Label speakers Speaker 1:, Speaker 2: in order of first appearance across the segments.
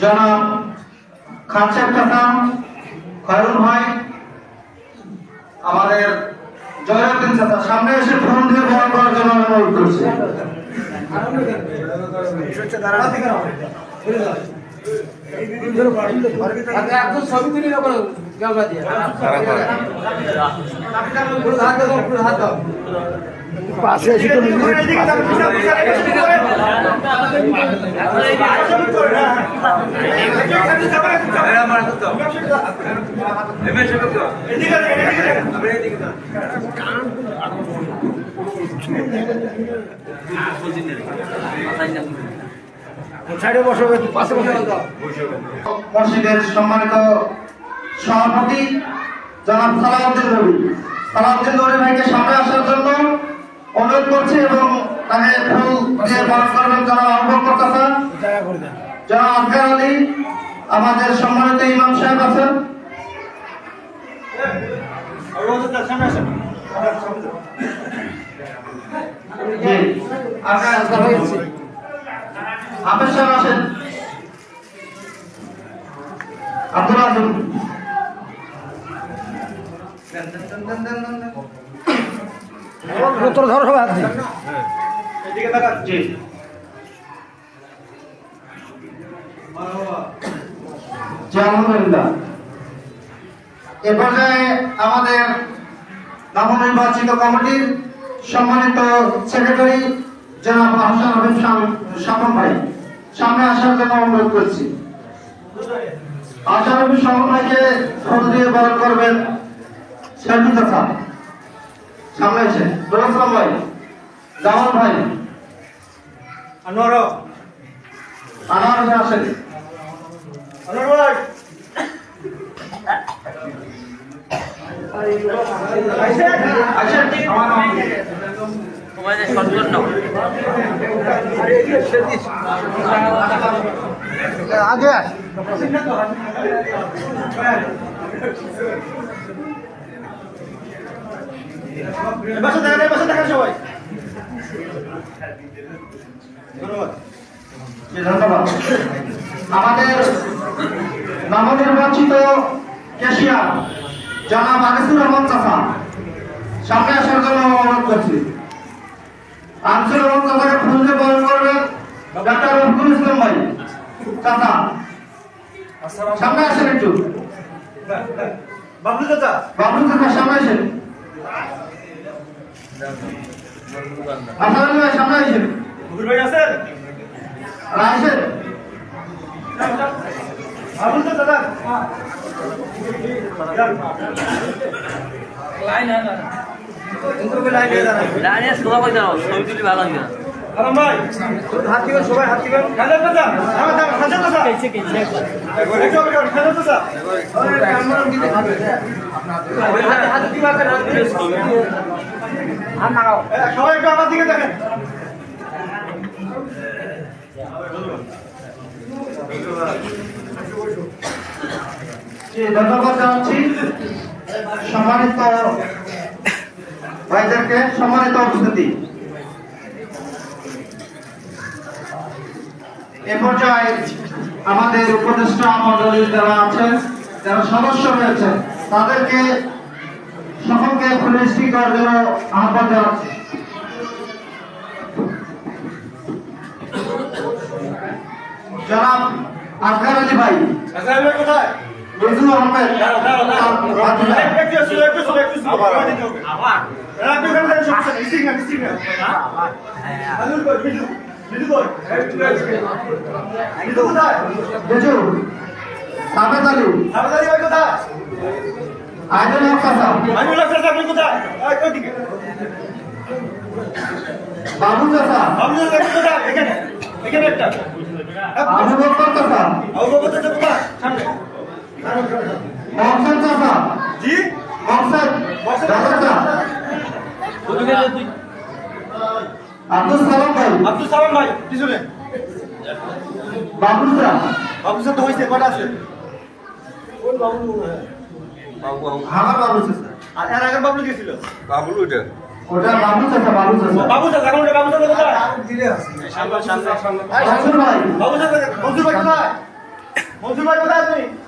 Speaker 1: জনাব খানসার কাকা, খয়রুল ভাই, আমাদের জয়রুদ্দিন চাচা, সামনে এসে ফোন দিয়ে বহন করার জন্য অনুরোধ করছি।
Speaker 2: একদম কোনো? দাও
Speaker 3: পাশে এসে তো নিজে সাইডে বসো একটু পাশে বসে
Speaker 1: মসজিদের সম্মানিত সভাপতি জনাব সালাউদ্দিন রবি সালাউদ্দিন রবি ভাইকে সামনে আসার জন্য অনুরোধ করছি এবং তাকে ফুল দিয়ে বরণ করবেন জনাব আহ্বান করতেছে
Speaker 3: জায়গা করে
Speaker 1: জনাব আজগার আলী আমাদের সম্মানিত ইমাম সাহেব আছেন। আছে। হাফেজ সাহেব আসেন। আব্দুল আজম
Speaker 3: তোর ধরো সবাই হাত দিয়ে।
Speaker 1: জি। জি আলহামদুলিল্লাহ। এ পর্যায়ে আমাদের নবনির্বাচিত কমিটির সম্মানিত সেক্রেটারি জনাব হাসান হাবিব স্বপন ভাই সামনে আসার জন্য অনুরোধ করছি। হাসান হাবিব স্বপন ভাইকে ফোন দিয়ে বরণ করবেন সেলফি চাচা সামনে এসে। দোলাম ভাই। জামাল ভাই।
Speaker 3: আনোয়ার
Speaker 1: আনোয়ার ভাই। আসেন
Speaker 3: আনোয়ার
Speaker 1: আমার
Speaker 3: আগে
Speaker 2: বসে বসে সবাই। ধন্যবাদ।
Speaker 1: ধন্যবাদ। আমাদের নবনির্বাচিত ক্যাশিয়ার জনাব আনিসুর রহমান চাচা সামনে আসার জন্য অনুরোধ করছি। চাচাকে ফুল দিয়ে বরণ করবেন ডাক্তার রফিকুল ইসলাম ভাই। চাচা। সামনে আসেন একটু।
Speaker 2: বাবলু চাচা।
Speaker 1: বাবলু চাচা সামনে আসেন। আসাদ ভাই সামনে আসেন।
Speaker 2: ভাই আছেন?
Speaker 1: আর আসেন।
Speaker 2: বাবলু চাচা
Speaker 4: লাইনে সোজা করে দাও ছবি তুলি ভালো লাগে না।
Speaker 2: আরাম ভাই। হাত দিবেন সবাই হাত দিবেন খাজার চাচা আমার দাম খাজার চাচা একটু অপেক্ষা করুন, খাজার হাত দিবা কেন এ, সবাই একটু আমার দিকে দেখেন।
Speaker 1: ধন্যবাদ জানাচ্ছি। সম্মানিত ভাইদেরকে সম্মানিত উপস্থিতি। এ পর্যায়ে আমাদের উপদেষ্টা মন্ডলীর যারা আছেন, যারা সদস্য রয়েছে তাদেরকে সকলকে ফুলিস্টি করার জন্য আহ্বান জানাচ্ছি। জনাব আজগার আলী ভাই
Speaker 2: কোথায়?
Speaker 1: নজরুল আহমেদ
Speaker 2: কোথায়
Speaker 1: বেজু সাবেদ আলী
Speaker 2: ভাই কোথায়
Speaker 1: আইদুল হক
Speaker 2: আমি বললাম স্যার আপনি কোথায় ওইদিকে
Speaker 1: বাবু কাসা
Speaker 2: আপনি আপনি কোথায় এখানে এখানে একটা
Speaker 1: আবু বকর
Speaker 2: আবু চাচা কোথায় সামনে
Speaker 1: মহসেন কাসা
Speaker 2: জি?
Speaker 1: মহসেন। কাসা আব্দুল সালাম ভাই।
Speaker 2: আব্দুল সালাম ভাই পিছনে
Speaker 1: বাবু সা
Speaker 2: বাবু স্যার তো হয়েছে কটা আছে?
Speaker 1: আমার বাবু সা
Speaker 2: আর এর আগের বাবলু গেছিল
Speaker 1: ওটা বাবু চাচা বাবু চাচা
Speaker 2: বাবু স্যার এখন বাবু স্যার কোথায়?
Speaker 1: মনসুর ভাই
Speaker 2: মনসুর ভাই কোথায়? মনসুর ভাই কোথায়? আপনি মনসুর ভাই কোথায় আরে, দেখা শুরু করবে,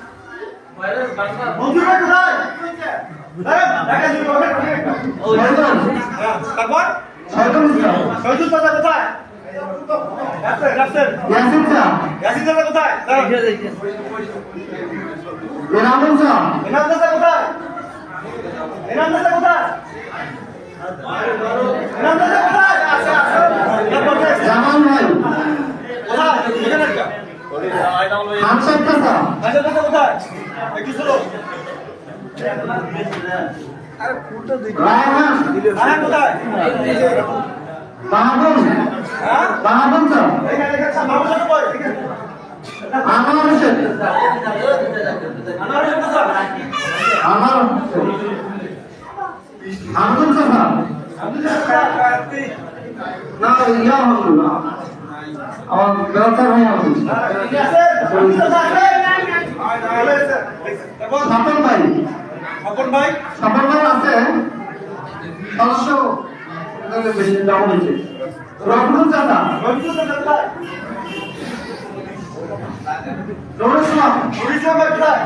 Speaker 2: হ্যাঁ, তারপর? শহীদুল চাচা কোথায়? রাস্তায়, রাস্তায়।
Speaker 1: ইয়াসিন চা
Speaker 2: কোথায়? কোথায়? কোথায়? কোথায় আছে আছে তারপর কে?
Speaker 1: জামাল ভাই
Speaker 2: কোথায় এখানে একটা।
Speaker 1: হামসাদ চাচা
Speaker 2: আচ্ছা চাচা কোথায় একটু শুনো
Speaker 1: রায়হান
Speaker 2: হ্যাঁ কোথায়?
Speaker 1: আনোয়ার আব্দুল চাচা
Speaker 2: আব্দুল
Speaker 1: না ইয়া হল আমার ব্যবসা ভাই আব্দুল
Speaker 2: ঠিক আছে? আব্দুল চাচা আছে? ভালো হয়েছে। তারপর
Speaker 1: স্বপন ভাই
Speaker 2: স্বপন ভাই
Speaker 1: স্বপন ভাই আছে সদস্য বেশি ডাউন হয়েছে রঘুল চাচা
Speaker 2: রবিজু চাচা কোথায়
Speaker 1: রমেশ
Speaker 2: নুর ইসলাম ভাই কোথায়